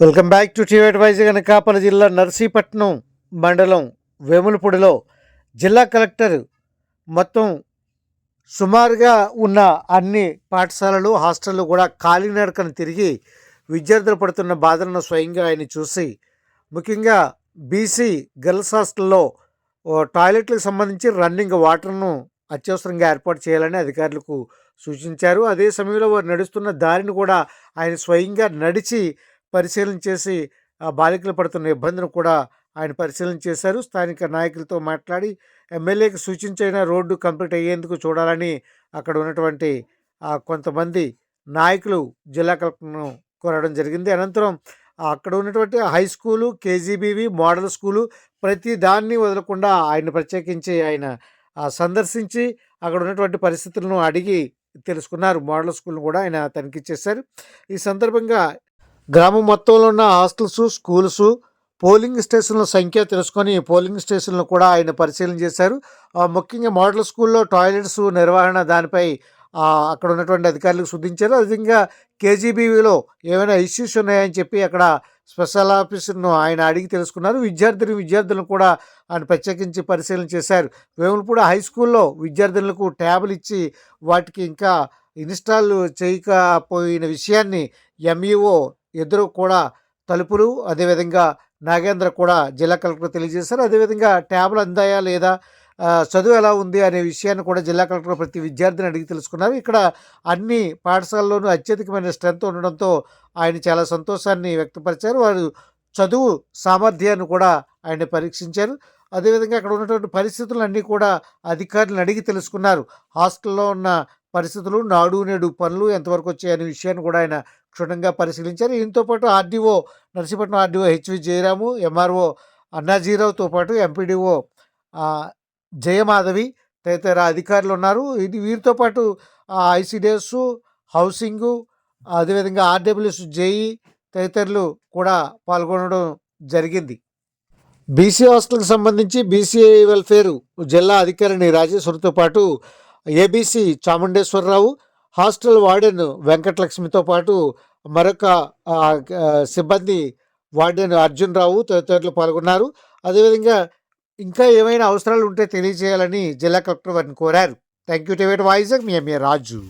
Welcome back to TV Vizag Anakapalli జిల్లా నర్సీపట్నం మండలం వేములపూడిలో జిల్లా కలెక్టర్ మొత్తం సుమారుగా ఉన్న అన్ని పాఠశాలలు హాస్టళ్ళు కూడా కాలినడకను తిరిగి విద్యార్థులు పడుతున్న బాధలను స్వయంగా ఆయన చూసి ముఖ్యంగా బీసీ గర్ల్స్ హాస్టల్లో ఓ టాయిలెట్లకు సంబంధించి రన్నింగ్ వాటర్ను అత్యవసరంగా ఏర్పాటు చేయాలని అధికారులకు సూచించారు. అదే సమయంలో వారు నడుస్తున్న దారిని కూడా ఆయన స్వయంగా నడిచి పరిశీలన చేసి ఆ బాలికలు పడుతున్న ఇబ్బందులు కూడా ఆయన పరిశీలన చేశారు. స్థానిక నాయకులతో మాట్లాడి ఎమ్మెల్యేకి సూచించైన రోడ్డు కంప్లీట్ అయ్యేందుకు చూడాలని అక్కడ ఉన్నటువంటి కొంతమంది నాయకులు జిల్లా కలెక్టర్ను కోరడం జరిగింది. అనంతరం అక్కడ ఉన్నటువంటి high school KGBV model school ప్రతి దాన్ని వదలకుండా ఆయన ప్రత్యేకించి ఆయన సందర్శించి అక్కడ ఉన్నటువంటి పరిస్థితులను అడిగి తెలుసుకున్నారు. మోడల్ స్కూల్ను కూడా ఆయన తనిఖీ చేశారు. ఈ సందర్భంగా గ్రామం మొత్తంలో ఉన్న హాస్టల్స్ స్కూల్స్ పోలింగ్ స్టేషన్ల సంఖ్య తెలుసుకొని పోలింగ్ స్టేషన్లు కూడా ఆయన పరిశీలన చేశారు. ముఖ్యంగా మోడల్ స్కూల్లో టాయిలెట్స్ నిర్వహణ దానిపై అక్కడ ఉన్నటువంటి అధికారులకు శుద్ధించారు. అదేవిధంగా కేజీబీవీలో ఏమైనా ఇష్యూస్ ఉన్నాయని చెప్పి అక్కడ స్పెషల్ ఆఫీసర్ను ఆయన అడిగి తెలుసుకున్నారు. విద్యార్థిని విద్యార్థులను కూడా ఆయన ప్రత్యేకించి పరిశీలన చేశారు. వేములపూడి హై స్కూల్లో విద్యార్థులకు ట్యాబ్లు ఇచ్చి వాటికి ఇంకా ఇన్స్టాల్ చేయకపోయిన విషయాన్ని ఎంఈఓ ఇద్దరు కూడా తలుపులు అదేవిధంగా నాగేంద్ర కూడా జిల్లా కలెక్టర్ తెలియజేశారు. అదేవిధంగా ట్యాబ్లు అందాయా లేదా చదువు ఎలా ఉంది అనే విషయాన్ని కూడా జిల్లా కలెక్టర్ ప్రతి విద్యార్థిని అడిగి తెలుసుకున్నారు. ఇక్కడ అన్ని పాఠశాలల్లోనూ అత్యధికమైన స్ట్రెంత్ ఉండడంతో ఆయన చాలా సంతోషాన్ని వ్యక్తపరిచారు. వారు చదువు సామర్థ్యాన్ని కూడా ఆయన పరీక్షించారు. అదేవిధంగా అక్కడ ఉన్నటువంటి పరిస్థితులన్నీ కూడా అధికారులను అడిగి తెలుసుకున్నారు. హాస్టల్లో ఉన్న పరిస్థితులు నాడు నేడు పనులు ఎంతవరకు వచ్చాయనే విషయాన్ని కూడా ఆయన క్షుణ్ణంగా పరిశీలించారు. దీంతో పాటు RDO Narsipatnam RDO HV Jayaramu MRO అన్నాజీరావుతో పాటు ఎంపీడీఓ జయమాధవి తదితర అధికారులు ఉన్నారు. ఇది వీరితో పాటు ఐసిడిఎస్ హౌసింగ్ అదేవిధంగా ఆర్డబ్ల్యూఎస్ జేఈ తదితరులు కూడా పాల్గొనడం జరిగింది. బీసీ హాస్టల్కి సంబంధించి బీసీ వెల్ఫేర్ జిల్లా అధికారిని రాజేశ్వరితో పాటు ఏబీసీ చాముండేశ్వరరావు హాస్టల్ వార్డెన్ వెంకటలక్ష్మితో పాటు మరొక సిబ్బంది వార్డెన్ అర్జున్ రావు తదితరులు పాల్గొన్నారు. అదేవిధంగా ఇంకా ఏమైనా అవసరాలు ఉంటే తెలియజేయాలని జిల్లా కలెక్టర్ వారిని కోరారు. థ్యాంక్ యూ టివేట్ వాయిజాగ్ మీ ఎంఏ రాజు.